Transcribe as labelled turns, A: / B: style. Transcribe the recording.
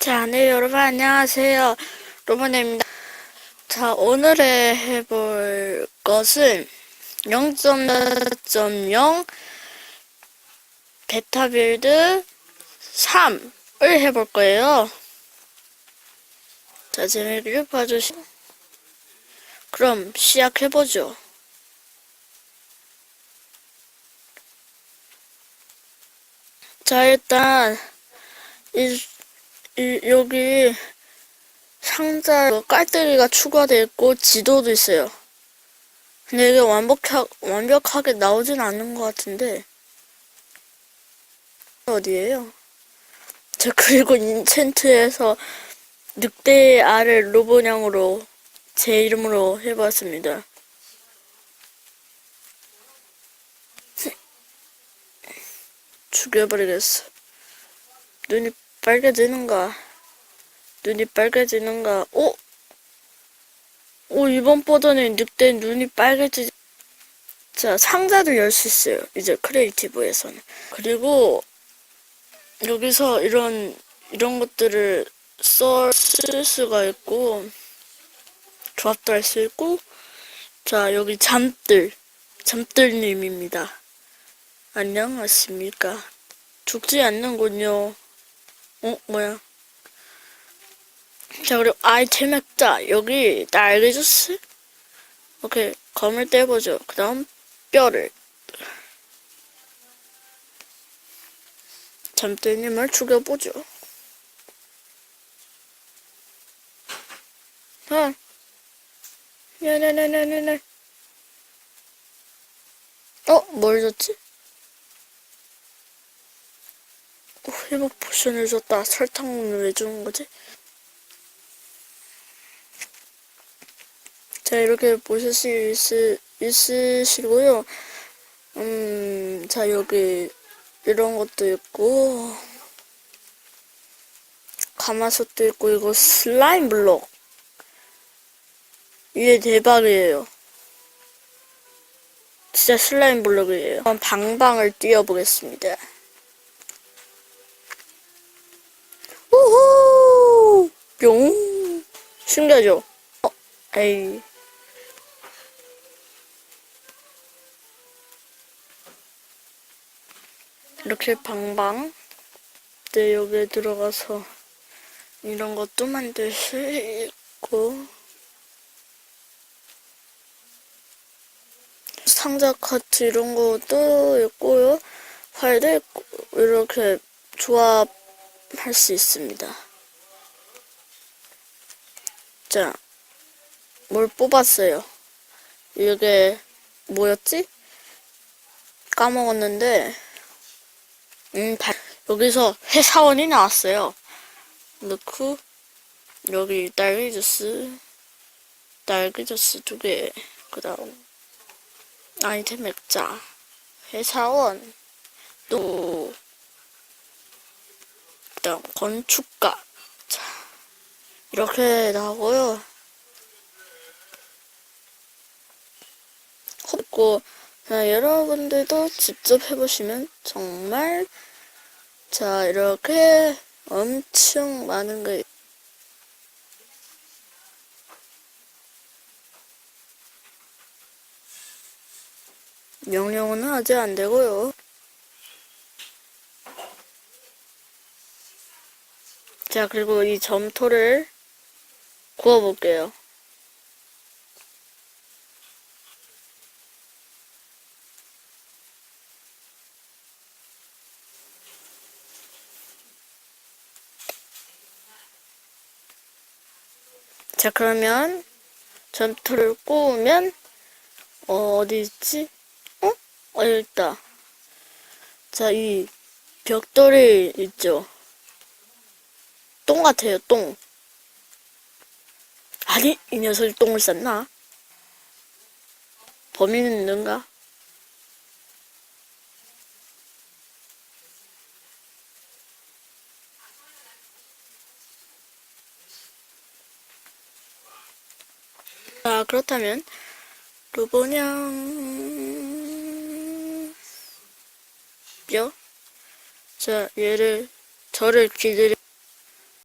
A: 자, 네, 여러분, 안녕하세요. 로마네입니다. 자, 오늘의 해볼 것은 0.0 베타 빌드 3을 해볼 거예요. 자, 재미를 봐주시 그럼 시작해보죠. 자, 일단, 이, 이, 여기 상자 깔때기가 추가되어 있고 지도도 있어요. 근데 이게 완벽하, 완벽하게 나오진 않는 것 같은데 어디에요? 저 그리고 인챈트에서 늑대의 알을 로보냥으로 제 이름으로 해봤습니다. 죽여버리겠어. 눈이 빨개지는가? 눈이 빨개지는가? 오! 오, 이번 버전에 늑대 눈이 빨개지. 자, 상자도 열수 있어요. 이제 크리에이티브에서는. 그리고, 여기서 이런, 이런 것들을 써, 쓸 수가 있고, 조합도 할 수 있고, 자, 여기 잠들. 잠들님입니다. 안녕하십니까. 죽지 않는군요. 어, 뭐야. 자, 그리고 아이템 액자. 여기 날개 주스? 오케이. 검을 떼보죠. 그 다음, 뼈를. 잠들님을 죽여보죠. 아. 네네네네네. 어, 뭘 줬지? 어, 회복 포션을 줬다. 설탕은 왜 주는 거지? 자, 이렇게 보실 수 있으, 있으시고요. 음, 자, 여기 이런 것도 있고, 가마솥도 있고, 이거 슬라임 블록. 이게 대박이에요. 진짜 슬라임 블록이에요. 방방을 뛰어보겠습니다. 우후! 뿅! 신기하죠? 어, 에이. 이렇게 방방. 네, 여기에 들어가서 이런 것도 만들 수 있고. 상자 카트 이런 것도 있고요. 활도 있고, 이렇게 조합 할수 있습니다. 자, 뭘 뽑았어요. 이게 뭐였지? 까먹었는데, 음, 다- 여기서 회사원이 나왔어요. 넣고, 여기 딸기 주스, 딸기 주스 두 개, 그 다음, 아이템 액자, 회사원, 또, 그 다음, 건축가. 자, 이렇게 나오고요. 자, 여러분들도 직접 해보시면 정말, 자, 이렇게 엄청 많은 게, 명령은 아직 안 되고요. 자, 그리고 이 점토를 구워볼게요. 자, 그러면 점토를 구우면 어, 어디 있지? 어? 어, 여기 있다. 자, 이 벽돌이 있죠? 똥 같아요, 똥. 아니, 이 녀석이 똥을 쌌나? 범인은 있는가? 자, 그렇다면, 로보냥, 뼈? 자, 얘를, 저를 기다려,